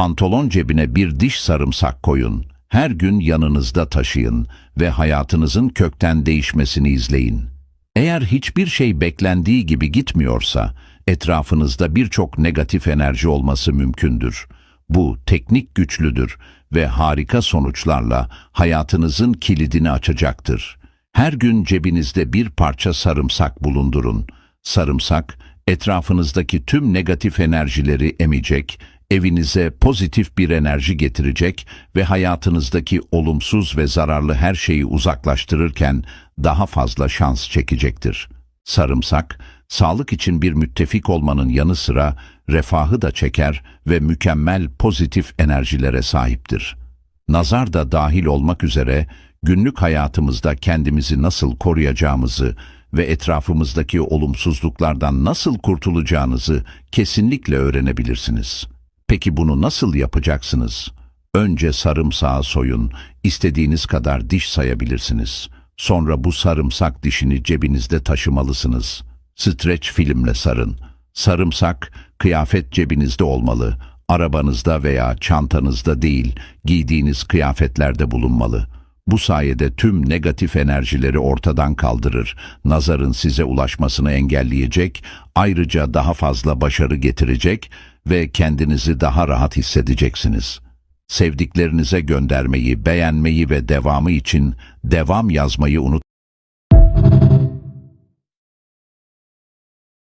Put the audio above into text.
Pantolon cebine bir diş sarımsak koyun. Her gün yanınızda taşıyın ve hayatınızın kökten değişmesini izleyin. Eğer hiçbir şey beklendiği gibi gitmiyorsa, etrafınızda birçok negatif enerji olması mümkündür. Bu teknik güçlüdür ve harika sonuçlarla hayatınızın kilidini açacaktır. Her gün cebinizde bir parça sarımsak bulundurun. Sarımsak, etrafınızdaki tüm negatif enerjileri emecek, evinize pozitif bir enerji getirecek ve hayatınızdaki olumsuz ve zararlı her şeyi uzaklaştırırken daha fazla şans çekecektir. Sarımsak, sağlık için bir müttefik olmanın yanı sıra refahı da çeker ve mükemmel pozitif enerjilere sahiptir. Nazar da dahil olmak üzere günlük hayatımızda kendimizi nasıl koruyacağımızı ve etrafımızdaki olumsuzluklardan nasıl kurtulacağınızı kesinlikle öğrenebilirsiniz. Peki bunu nasıl yapacaksınız? Önce sarımsağı soyun, istediğiniz kadar diş sayabilirsiniz. Sonra bu sarımsak dişini cebinizde taşımalısınız. Streç filmle sarın. Sarımsak, kıyafet cebinizde olmalı. Arabanızda veya çantanızda değil, giydiğiniz kıyafetlerde bulunmalı. Bu sayede tüm negatif enerjileri ortadan kaldırır, nazarın size ulaşmasını engelleyecek, ayrıca daha fazla başarı getirecek ve kendinizi daha rahat hissedeceksiniz. Sevdiklerinize göndermeyi, beğenmeyi ve devamı için devam yazmayı unutmayın.